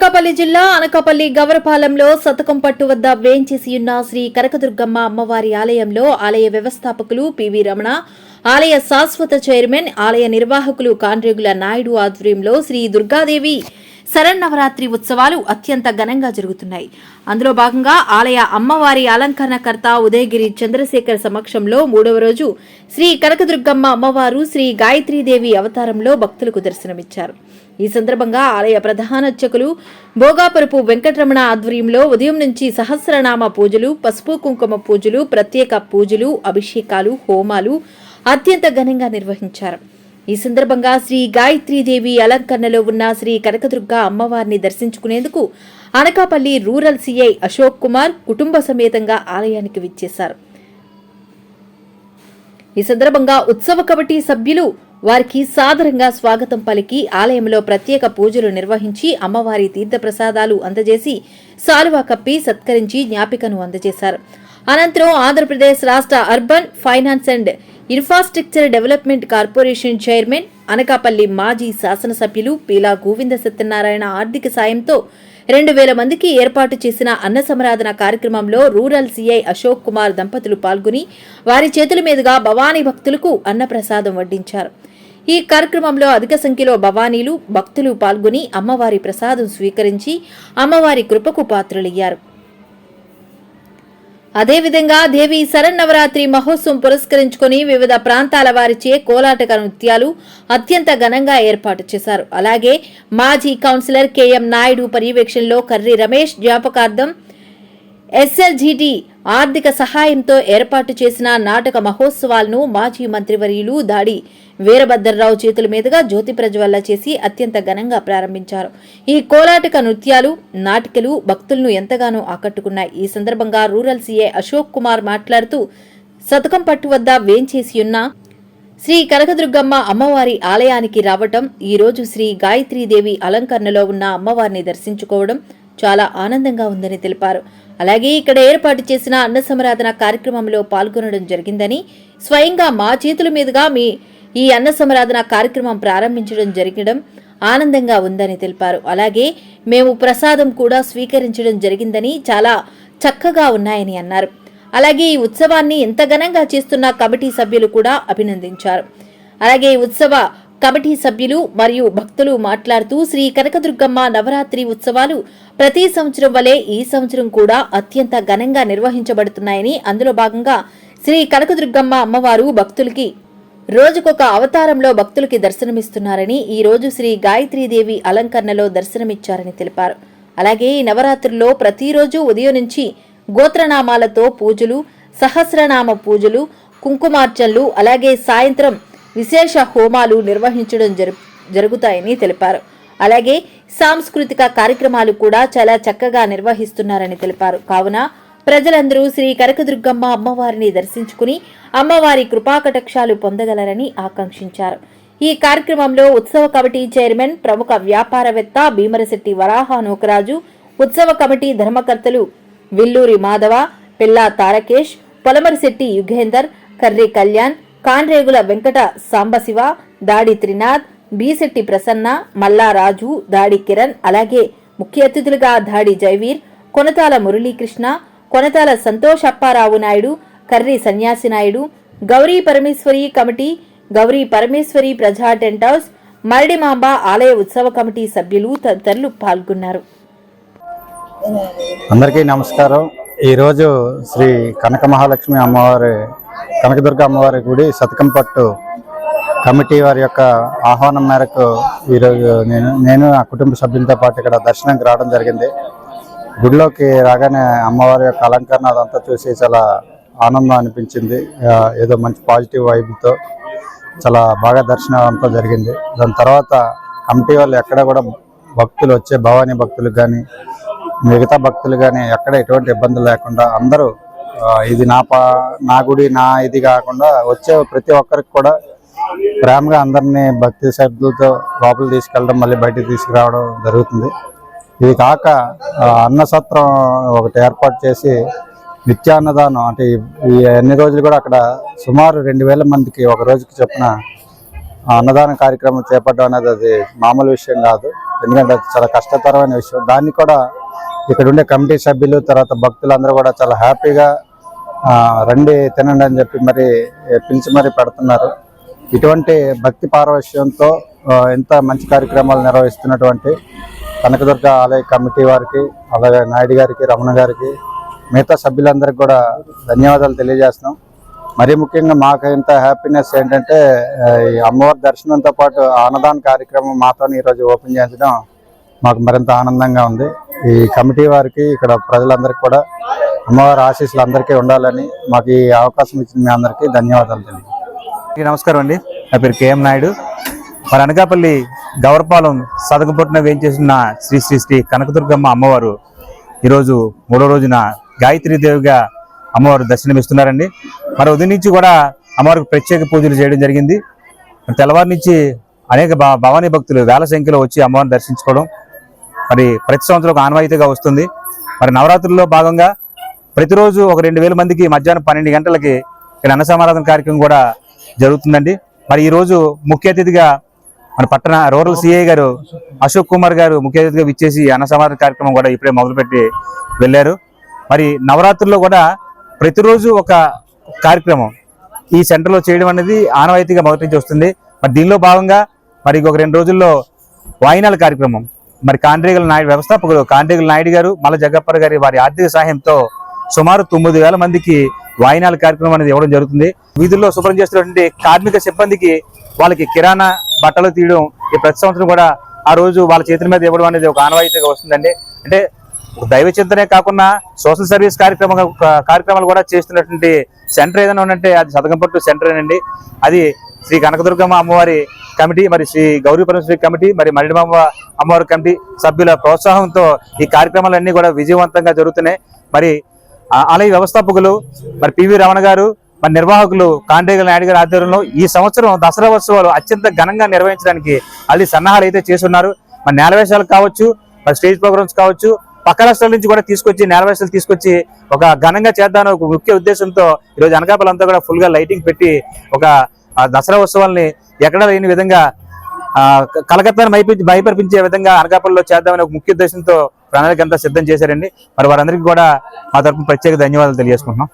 అనకాపల్లి జిల్లా అనకాపల్లి గవరపాలెంలో శతకం పట్టు వద్ద వేంచేసియున్న శ్రీ కనకదుర్గమ్మ అమ్మవారి ఆలయంలో ఆలయ వ్యవస్థాపకులు పివి రమణ ఆలయ శాశ్వత చైర్మన్ ఆలయ నిర్వాహకులు కాండ్రేగుల నాయుడు ఆధ్వర్యంలో శ్రీ దుర్గాదేవి శరన్నవరాత్రి ఉత్సవాలు అత్యంత ఘనంగా జరుగుతున్నాయి. అందులో భాగంగా ఆలయ అమ్మవారి అలంకరణకర్త ఉదయగిరి చంద్రశేఖర్ సమక్షంలో మూడవ రోజు శ్రీ కనకదుర్గమ్మ అమ్మవారు శ్రీ గాయత్రీదేవి అవతారంలో భక్తులకు దర్శనమిచ్చారు. ఈ సందర్భంగా ఆలయ ప్రధానర్చకులు భోగాపరుపు వెంకటరమణ ఆధ్వర్యంలో ఉదయం నుంచి సహస్రనామ పూజలు పసుపు కుంకుమ పూజలు ప్రత్యేక పూజలు అభిషేకాలు హోమాలు అత్యంత ఘనంగా నిర్వహించారు. ఈ సందర్భంగా శ్రీ గాయత్రీదేవి అలంకరణలో ఉన్న శ్రీ కనకదుర్గ అమ్మవారిని దర్శించుకునేందుకు అనకాపల్లి రూరల్ సీఐ అశోక్ కుమార్ కుటుంబ సమేతంగా ఆలయానికి విచ్చేశారు. ఈ సందర్భంగా ఉత్సవ కమిటీ సభ్యులు వారికి సాదరంగా స్వాగతం పలికి ఆలయంలో ప్రత్యేక పూజలు నిర్వహించి అమ్మవారి తీర్థప్రసాదాలు అందజేసి సాలువా కప్పి సత్కరించి జ్ఞాపికను అందజేశారు. అనంతరం ఆంధ్రప్రదేశ్ రాష్ట్ర urban finance and infrastructure development corporation chairman Anakapalli మాజీ శాసనసభ్యులు పీలా గోవింద సత్యనారాయణ ఆర్థిక సాయంతో రెండు వేల మందికి ఏర్పాటు చేసిన అన్న సమరాధన కార్యక్రమంలో రూరల్ సీఐ అశోక్ కుమార్ దంపతులు పాల్గొని వారి చేతుల మీదుగా భవానీ భక్తులకు అన్నప్రసాదం వడ్డించారు. ఈ కార్యక్రమంలో అధిక సంఖ్యలో భవానీలు భక్తులు పాల్గొని అమ్మవారి ప్రసాదం స్వీకరించి అమ్మవారి కృపకు పాత్రులయ్యారు. అదేవిధంగా దేవి శరన్నవరాత్రి మహోత్సవం పురస్కరించుకుని వివిధ ప్రాంతాల వారిచే కోలాటక నృత్యాలు అత్యంత ఘనంగా ఏర్పాటు చేశారు. అలాగే మాజీ కౌన్సిలర్ కెఎం నాయుడు పర్యవేక్షణలో కర్రి రమేష్ జ్ఞాపకార్థం ఎస్ఎల్జీటీ ఆర్థిక సహాయంతో ఏర్పాటు చేసిన నాటక మహోత్సవాలను మాజీ మంత్రివర్యులు దాడి వీరభద్రరావు చేతుల మీదుగా జ్యోతి ప్రజ్వల్ల చేసి అత్యంత ఘనంగా ప్రారంభించారు. ఈ కోలాటక నృత్యాలు నాటికలు భక్తులను ఎంతగానో ఆకట్టుకున్నాయి. ఈ సందర్భంగా రూరల్ సీఏ అశోక్ కుమార్ మాట్లాడుతూ శతకం పట్టు వద్ద వేంచేసియున్న శ్రీ కనకదుర్గమ్మ అమ్మవారి ఆలయానికి రావటం ఈ రోజు శ్రీ గాయత్రీదేవి అలంకరణలో ఉన్న అమ్మవారిని దర్శించుకోవడం చాలా ఆనందంగా ఉందని తెలిపారు. అలాగే ఇక్కడ ఏర్పాటు చేసిన అన్న సమరాధన కార్యక్రమంలో పాల్గొనడం జరిగిందని స్వయంగా మా చేతుల మీదుగా మీ ఈ అన్న సమరాధన కార్యక్రమం ప్రారంభించడం జరగడం ఆనందంగా ఉందని తెలిపారు. అలాగే మేము ప్రసాదం కూడా స్వీకరించడం జరిగిందని చాలా చక్కగా ఉన్నాయని అన్నారు. అలాగే ఈ ఉత్సవాన్ని ఎంత ఘనంగా చేస్తున్న కమిటీ సభ్యులు కూడా అభినందించారు. అలాగే ఈ ఉత్సవ కమిటీ సభ్యులు మరియు భక్తులు మాట్లాడుతూ శ్రీ కనకదుర్గమ్మ నవరాత్రి ఉత్సవాలు ప్రతి సంవత్సరం వలె ఈ సంవత్సరం కూడా అత్యంత ఘనంగా నిర్వహించబడుతున్నాయని అందులో భాగంగా శ్రీ కనకదుర్గమ్మ అమ్మవారు భక్తులకి రోజుకొక అవతారంలో భక్తులకి దర్శనమిస్తున్నారని ఈ రోజు శ్రీ గాయత్రీదేవి అలంకరణలో దర్శనమిచ్చారని తెలిపారు. అలాగే ఈ నవరాత్రుల్లో ప్రతిరోజు ఉదయం నుంచి గోత్రనామాలతో పూజలు సహస్రనామ పూజలు కుంకుమార్చనలు అలాగే సాయంత్రం విశేష హోమాలు నిర్వహించడం జరు జరుగుతాయని తెలిపారు. అలాగే సాంస్కృతిక కార్యక్రమాలు కూడా చాలా చక్కగా నిర్వహిస్తున్నారని తెలిపారు. కావున ప్రజలందరూ శ్రీ కనకదుర్గమ్మ అమ్మవారిని దర్శించుకుని అమ్మవారి కృపాకటాక్షాలు పొందగలరని ఆకాంక్షించారు. ఈ కార్యక్రమంలో ఉత్సవ కమిటీ చైర్మన్ ప్రముఖ వ్యాపారవేత్త భీమరశెట్టి వరాహ నూకరాజు ఉత్సవ కమిటీ ధర్మకర్తలు విల్లూరి మాధవ పిల్లా తారకేష్ పొలమరిశెట్టి యుగేందర్ కర్రి కళ్యాణ్ కాన్రేగుల వెంకట సాంబశివ దాడి త్రినాథ్ బీశెట్టి ప్రసన్న మల్లారాజు దాడి కిరణ్ అలాగే ముఖ్య అతిథులుగా దాడి జైవీర్ కొనతాల మురళీకృష్ణ కొనతాల సంతోష్ అప్పారావు నాయుడు కర్రి సన్యాసి నాయుడు గౌరీ పరమేశ్వరి కమిటీ గౌరీ పరమేశ్వరి ప్రజా టెంట్ హౌస్ మరడిమాంబ ఆలయ ఉత్సవ కమిటీ సభ్యులు తదితరులు పాల్గొన్నారు. అందరికీ నమస్కారం. ఈరోజు శ్రీ కనక మహాలక్ష్మి అమ్మవారి కనకదుర్గ అమ్మవారి గుడి సతకంపట్టు కమిటీ వారి యొక్క ఆహ్వానం మేరకు ఈరోజు నేను నేను నా కుటుంబ సభ్యులతో పాటు ఇక్కడ దర్శనంకి రావడం జరిగింది. గుడిలోకి రాగానే అమ్మవారి యొక్క అలంకరణ అదంతా చూసి చాలా ఆనందం అనిపించింది. ఏదో మంచి పాజిటివ్ వైబ్తో చాలా బాగా దర్శనం అంతా జరిగింది. దాని తర్వాత కమిటీ వాళ్ళు ఎక్కడ కూడా భక్తులు వచ్చే భవానీ భక్తులు కానీ మిగతా భక్తులు కానీ ఎక్కడ ఎటువంటి ఇబ్బందులు లేకుండా అందరూ ఇది నా పా నా గుడి నా ఇది కాకుండా వచ్చే ప్రతి ఒక్కరికి కూడా ప్రేమగా అందరినీ భక్తి శ్రద్ధలతో లోపల తీసుకెళ్ళడం మళ్ళీ బయటికి తీసుకురావడం జరుగుతుంది. ఇది కాక అన్నసత్రం ఒకటి ఏర్పాటు చేసి నిత్యాన్నదానం అంటే ఈ- ఎన్ని అన్ని రోజులు కూడా అక్కడ సుమారు రెండు వేల మందికి ఒక రోజుకి చొప్పున అన్నదాన కార్యక్రమం చేపట్టడం అనేది అది మామూలు విషయం కాదు. ఎందుకంటే అది చాలా కష్టతరమైన విషయం. దాన్ని కూడా ఇక్కడ ఉండే కమిటీ సభ్యులు తర్వాత భక్తులందరూ కూడా చాలా హ్యాపీగా రండి తినండి అని చెప్పి మరి పిలిచి మరి పెడుతున్నారు. ఇటువంటి భక్తి పారవశ్యంతో ఎంత మంచి కార్యక్రమాలు నిర్వహిస్తున్నటువంటి కనకదుర్గ ఆలయ కమిటీ వారికి అలాగే నాయుడు గారికి రమణ గారికి మిగతా సభ్యులందరికీ కూడా ధన్యవాదాలు తెలియజేస్తున్నాం. మరీ ముఖ్యంగా మాకు ఇంత హ్యాపీనెస్ ఏంటంటే ఈ అమ్మవారి దర్శనంతో పాటు అన్నదాన కార్యక్రమం మాతో ఈరోజు ఓపెన్ చేయించడం మాకు మరింత ఆనందంగా ఉంది. ఈ కమిటీ వారికి ఇక్కడ ప్రజలందరికీ కూడా అమ్మవారి ఆశీస్సులు అందరికీ ఉండాలని మాకు ఈ అవకాశం ఇచ్చిన మీ అందరికీ ధన్యవాదాలు తెలియదు నమస్కారం అండి. నా పేరు కేఎం నాయుడు. మరి అనకాపల్లి గవర్పాలెం సదకపట్న వేయించేసిన శ్రీ శ్రీ శ్రీ కనకదుర్గమ్మ అమ్మవారు ఈరోజు మూడో రోజున గాయత్రీదేవిగా అమ్మవారు దర్శనమిస్తున్నారండి. మరి ఉదయం నుంచి కూడా అమ్మవారికి ప్రత్యేక పూజలు చేయడం జరిగింది. తెల్లవారి నుంచి అనేక భవానీ భక్తులు వేల సంఖ్యలో వచ్చి అమ్మవారిని దర్శించుకోవడం మరి ప్రతి సంవత్సరం ఒక ఆనవాయితీగా వస్తుంది. మరి నవరాత్రుల్లో భాగంగా ప్రతిరోజు ఒక రెండు వేల మందికి మధ్యాహ్నం పన్నెండు గంటలకి ఇక్కడ అన్న సమారాధన కార్యక్రమం కూడా జరుగుతుందండి. మరి ఈ రోజు ముఖ్య అతిథిగా మన పట్టణ రూరల్ సిఐ గారు అశోక్ కుమార్ గారు ముఖ్య అతిథిగా విచ్చేసి అన్న సమారాధన కార్యక్రమం కూడా ఇప్పుడే మొదలుపెట్టి వెళ్ళారు. మరి నవరాత్రుల్లో కూడా ప్రతిరోజు ఒక కార్యక్రమం ఈ సెంటర్లో చేయడం అనేది ఆనవాయితీగా మొదటి నుంచి వస్తుంది. మరి దీనిలో భాగంగా మరి ఇంకొక రెండు రోజుల్లో వాయినాల కార్యక్రమం. మరి కాండ్రేగల నాయుడు వ్యవస్థాపకులు కాండ్రేగల నాయుడు గారు మల జగ్గప్పర్ గారి వారి ఆర్థిక సహాయంతో సుమారు తొమ్మిది వేల మందికి వాయినాల కార్యక్రమం అనేది ఇవ్వడం జరుగుతుంది. వీధుల్లో శుభ్రం చేస్తున్నటువంటి కార్మిక సిబ్బందికి వాళ్ళకి కిరాణా బట్టలు తీయడం ఈ ప్రతి సంవత్సరం కూడా ఆ రోజు వాళ్ళ చేతుల మీద ఇవ్వడం అనేది ఒక ఆనవాయితీగా వస్తుందండి. అంటే దైవ చింతనే కాకుండా సోషల్ సర్వీస్ కార్యక్రమ కార్యక్రమాలు కూడా చేస్తున్నటువంటి సెంటర్ ఏదైనా ఉందంటే అది సదగంపట్టు సెంటర్ అండి. అది శ్రీ కనకదుర్గమ్మ అమ్మవారి కమిటీ మరి శ్రీ గౌరీ పరమేశ్వరి కమిటీ మరి మరిడమ్మ అమ్మవారి కమిటీ సభ్యుల ప్రోత్సాహంతో ఈ కార్యక్రమాలన్నీ కూడా విజయవంతంగా జరుగుతున్నాయి. మరి ఆలయ వ్యవస్థాపకులు మరి పివి రమణ గారు మరి నిర్వాహకులు కాండేగల నాయుడు గారి ఆధ్వర్యంలో ఈ సంవత్సరం దసరా ఉత్సవాలు అత్యంత ఘనంగా నిర్వహించడానికి అల్లి సన్నాహాలు అయితే చేస్తున్నారు. మరి నేలవేశాలు కావచ్చు మరి స్టేజ్ ప్రోగ్రామ్స్ కావచ్చు పక్క రాష్ట్రాల నుంచి కూడా తీసుకొచ్చి నేలవేశాలు తీసుకొచ్చి ఒక ఘనంగా చేద్దామని ఒక ముఖ్య ఉద్దేశంతో ఈరోజు అనకాపల్లంతా కూడా ఫుల్గా లైటింగ్ పెట్టి ఒక దసరా ఉత్సవాల్ని ఎక్కడ లేని విధంగా ఆ, కలకత్తాను మైపి మైపర్పించే విధంగా అనకాపల్లిలో చేద్దామని ఒక ముఖ్య ఉద్దేశంతో ప్రణాళిక అంతా సిద్ధం చేశారండి. మరి వారందరికీ కూడా మా తరపు ప్రత్యేక ధన్యవాదాలు తెలియజేసుకుంటున్నాం.